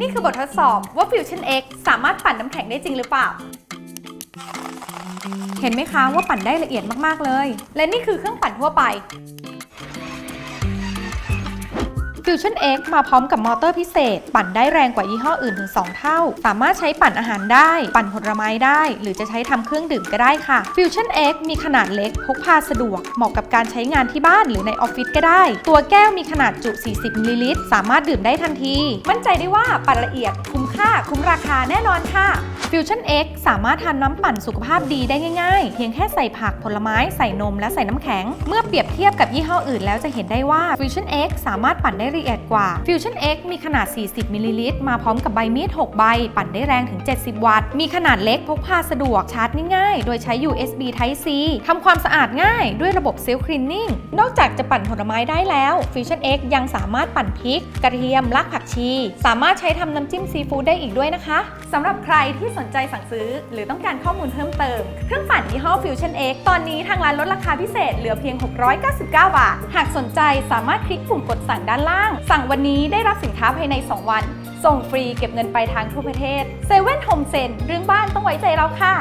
นี่คือบททดสอบว่า Fusion X สามารถปั่นน้ำแข็งได้จริงหรือเปล่า เห็นไหมคะว่าปั่นได้ละเอียดมาก ๆ เลย และนี่คือเครื่องปั่นทั่วไป Fusion X มาพร้อมกับมอเตอร์พิเศษ ปั่นได้แรงกว่ายี่ห้ออื่นถึง 2 เท่า สามารถใช้ปั่นอาหารได้ ปั่นผลไม้ได้ หรือจะใช้ทำเครื่องดื่มก็ได้ค่ะ Fusion X มีขนาดเล็กพกพาสะดวก เหมาะกับการใช้งานที่บ้านหรือในออฟฟิศก็ได้ ตัวแก้วมีขนาดจุ 40มิลลิลิตรสามารถดื่มได้ทันที มั่นใจได้ว่าปั่นละเอียดคุ้มค่า คุ้มราคาแน่นอนค่ะ Fusion X สามารถทานน้ำปั่นสุขภาพดีได้ง่ายๆ เพียงแค่ใส่ผักผลไม้ใส่นมและใส่น้ำแข็ง เมื่อเปรียบเทียบกับยี่ห้ออื่นแล้วจะเห็นได้ว่า Fusion X สามารถปั่นได้ละเอียดกว่า Fusion X มีขนาด 40มิลลิลิตรมาพร้อมกับใบมีด 6 ใบ ปั่นได้แรงถึง 70 วัตต์ มีขนาดเล็กพกพาสะดวกชาร์จง่ายๆ โดยใช้ USB Type C ทำความสะอาดง่ายด้วยระบบ Self Cleaning นอกจากจะปั่นผลไม้ได้แล้ว Fusion X ยังสามารถปั่นพริก กระเทียมรากผักชี สามารถใช้ทำน้ำจิ้มซีฟู้ดได้อีกด้วยนะคะสำหรับใครที่สนใจสั่งซื้อ หรือต้องการข้อมูลเพิ่มเติม เครื่องปั่นยี่ห้อ Fusion X ตอนนี้ทางร้านลดราคาพิเศษเหลือเพียง 699 บาท หากสนใจสามารถคลิกปุ่มกดสั่งด้านล่าง สั่งวันนี้ได้รับสินค้าภายใน 2 วัน ส่งฟรีเก็บเงินปลายทางทั่วประเทศเซเว่นโฮมเซ็นเรื่องบ้านต้องไว้ใจเราค่ะ